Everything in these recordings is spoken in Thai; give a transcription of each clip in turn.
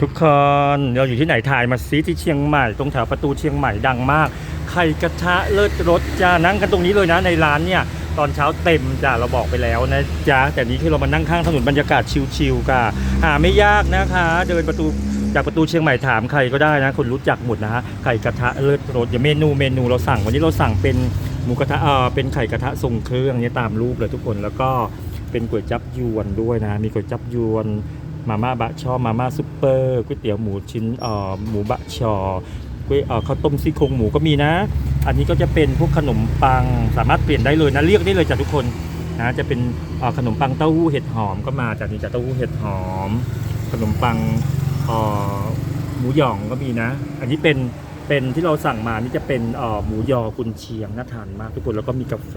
ทุกคนเราอยู่ที่ไหนถ่ายมาซิที่เชียงใหม่ ตรงแถวประตูเชียงใหม่ดังมากไข่กระทะเลิศรสจ้านั่งกันตรงนี้เลยนะในร้านเนี่ยตอนเช้าเต็มจ้าเราบอกไปแล้วนะจ๊ะแต่นี้คือเรามานั่งข้างถนนบรรยากาศชิลๆค่ะหาไม่ยากนะคะ เดินประตูจากประตูเชียงใหม่ถามใครก็ได้นะคนรู้จักหมดนะฮะไข่กระทะเลิศรสอย่าเมนูเมนูเราสั่งวันนี้เราสั่งเป็นหมูกระทะเออเป็นไข่กระทะทรงเครื่องเนี่ยตามรูปเลยทุกคนแล้วก็เป็นก๋วยจับยวนด้วยนะ มีก๋วยจับยวน มาม่าบะชอมาม่าซุปเปอร์ก๋วยเตี๋ยวหมูชิ้นเอ่อหมูบะชอก๋วยเอ่อข้าวต้มซี่โครงหมูก็มีนะ อันนี้ก็จะเป็นพวกขนมปังสามารถเปลี่ยนได้เลยนะเรียกได้เลยจ้ะทุกคนนะจะเป็นเอ่อขนมปังเต้าหู้เห็ดหอมก็มาจากนี้จากเต้าหู้เห็ดหอม ขนมปังเอ่อหมูหยองก็มีนะ อันนี้เป็นเป็นที่เราสั่งมานี่จะเป็นเอ่อหมูยอกุนเชียงน่าทานมากทุกคนแล้วก็มีกาแฟ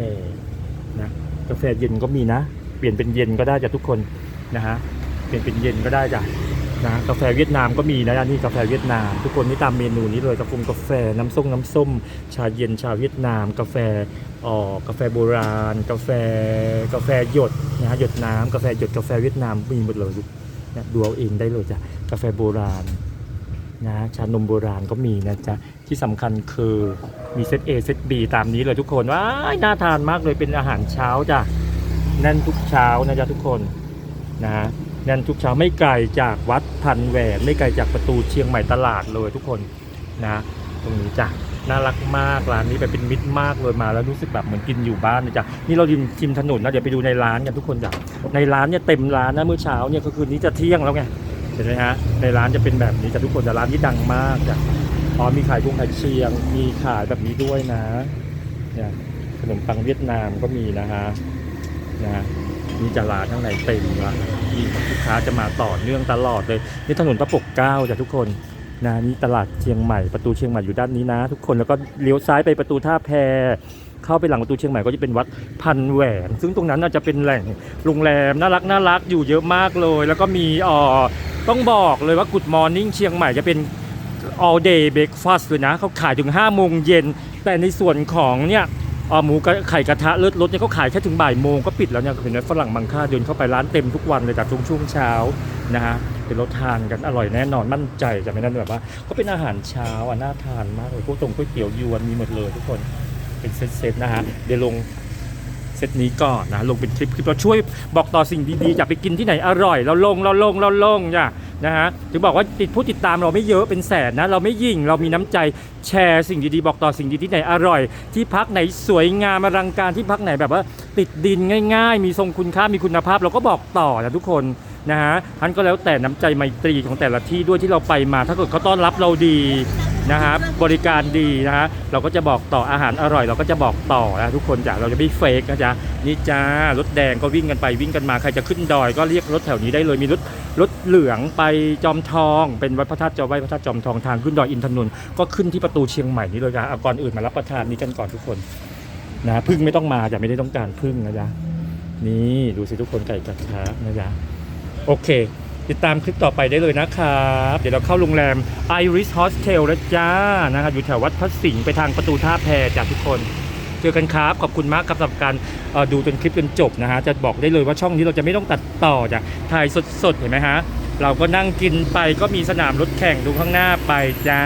นะกาแฟเย็นก็มีนะ เปลี่ยนเป็นเย็นก็ได้จ้ะทุกคนนะฮะ ลี่ยนเป็นเย็นก็ได้จ้ะนะกาแฟเวียดนามก็มีนะนนี้กาแฟเวียดนาม ทุกคนนี่ตามเมนูนี้เลยกาแฟกาแฟน้ำส้มน้ำส้ม ชาเย็นชาเวียดนาม กาแฟอ่อกาแฟโบราณ กาแฟกาแฟหยดนะฮะหยดน้ำกาแฟหยดกาแฟเวียดนามมีหมดเลยนะดูเอาเองได้เลยจ้ะกาแฟโบราณนะชานมโบราณก็มีนะจ๊ะที่สำคัญคือมีเซต A เซต B ตามนี้เลยทุกคนว้าน่าทานมากเลยเป็นอาหารเช้าจ้ะแน่นทุกเช้านะจ๊ะทุกคนนะ แน่นทุกเช้าไม่ไกลจากวัดพันแหวนไม่ไกลจากประตูเชียงใหม่ตลาดเลยทุกคนนะตรงนี้จ้ะน่ารักมากร้านนี้แบบเป็นมิตรมากเลยมาแล้วรู้สึกแบบเหมือนกินอยู่บ้านเลยจ้ะนี่เราดิมชิมถนนนะเดี๋ยวไปดูในร้านกันทุกคนจ้ะในร้านเนี่ยเต็มร้านนะเมื่อเช้าเนี่ยก็คือนี้จะเที่ยงแล้วไงเห็นไหมฮะในร้านจะเป็นแบบนี้จ้ะทุกคนแต่ร้านนี้ดังมากจ้ะอ๋อมีขายกุ้งไข่เชียง มีขายแบบนี้ด้วยนะเนี่ยขนมปังเวียดนามก็มีนะฮะนะ มีจลาข้างในเต็มละมีลูกค้าจะมาต่อเนื่องตลอดเลย นี่ถนนพระปกเก้าจ้ะทุกคนนะนี่ตลาดเชียงใหม่ประตูเชียงใหม่อยู่ด้านนี้นะ ทุกคนแล้วก็เลี้ยวซ้ายไปประตูท่าแพเข้าไปหลังประตูเชียงใหม่ก็จะเป็นวัดพันแหวนซึ่งตรงนั้นน่าจจะเป็นแหล่งโรงแรมน่ารักน่ารักอยู่เยอะมากเลย แล้วก็มีอ่อต้องบอกเลยว่า Good Morning เชียงใหม่จะเป็น all day breakfast เลยนะเขาขายถึง5โมงเย็นแต่ในส่วนของเนี่ย อ่อหมูกระไข่กระทะเลิศรสเนี่ยเขาขายแค่ถึงบ่ายโมงก็ปิดแล้วเนี่ยเห็นไหมฝรั่งบางค่าเดินเข้าไปร้านเต็มทุกวันเลยจากช่วงช่วงเช้านะฮะเป็นรสทานกันอร่อยแน่นอนมั่นใจจะไม่นั่นแบบว่า ก็เป็นอาหารเช้าอะน่าทานมากเลยพวกตรงก๋วยเตี๋ยวยวนมีหมดเลยทุกคนเป็นเซตๆนะฮะเดี๋ยวลงเซตนี้ก่อนนะลงเป็นคลิปคลิปเราช่วยบอกต่อสิ่งดีๆจะไปกินที่ไหนอร่อย เราลงเราลงเราลงจ้ะ นะฮะถึงบอกว่าติดผู้ติดตามเราไม่เยอะเป็นแสนนะ เราไม่ยิ่งเรามีน้ำใจแชร์สิ่งดีๆ บอกต่อสิ่งดีที่ไหนอร่อย ที่พักไหนสวยงามอลังการที่พักไหนแบบว่า ติดดินง่ายๆ มีทรงคุณค่ามีคุณภาพ เราก็บอกต่อนะทุกคนนะฮะท่านก็แล้วแต่น้ำใจไมตรีของแต่ละที่ด้วยที่เราไปมา ถ้าเกิดเขาต้อนรับเราดี นะครับบริการดีนะฮะเราก็จะบอกต่ออาหารอร่อย เราก็จะบอกต่อนะทุกคนจ้ะเราจะไม่เฟกนะจ๊ะนี่จ้ารถแดงก็วิ่งกันไปวิ่งกันมาใครจะขึ้นดอย ก็เรียกรถแถวนี้ได้เลยมีรถรถเหลืองไปจอมทอง เป็นวัดพระธาตุจอมไหว้พระธาตุจอมทองทางขึ้นดอยอินทนนท์ก็ขึ้นที่ประตูเชียงใหม่นี่เลยนะเอาก่อนอื่นมารับประทานนี้กันก่อนทุกคนนะพึ่งไม่ต้องมาจะไม่ได้ต้องการพึ่งนะจ๊ะนี่ดูสิทุกคนไก่กระทะนะจ๊ะโอเค ติดตามคลิปต่อไปได้เลยนะครับ เดี๋ยวเราเข้าโรงแรม Iris Hostel แล้วจ้านะครับอยู่แถววัดพระสิงห์ไปทางประตูท่าแพจากทุกคนเจอกันครับ ขอบคุณมากครับสำหรับการดูจนคลิปจนจบนะฮะจะบอกได้เลยว่าช่องนี้เราจะไม่ต้องตัดต่อจากถ่ายสดๆเห็นไหมฮะเราก็นั่งกินไปก็มีสนามรถแข่งดูข้างหน้าไปจ้า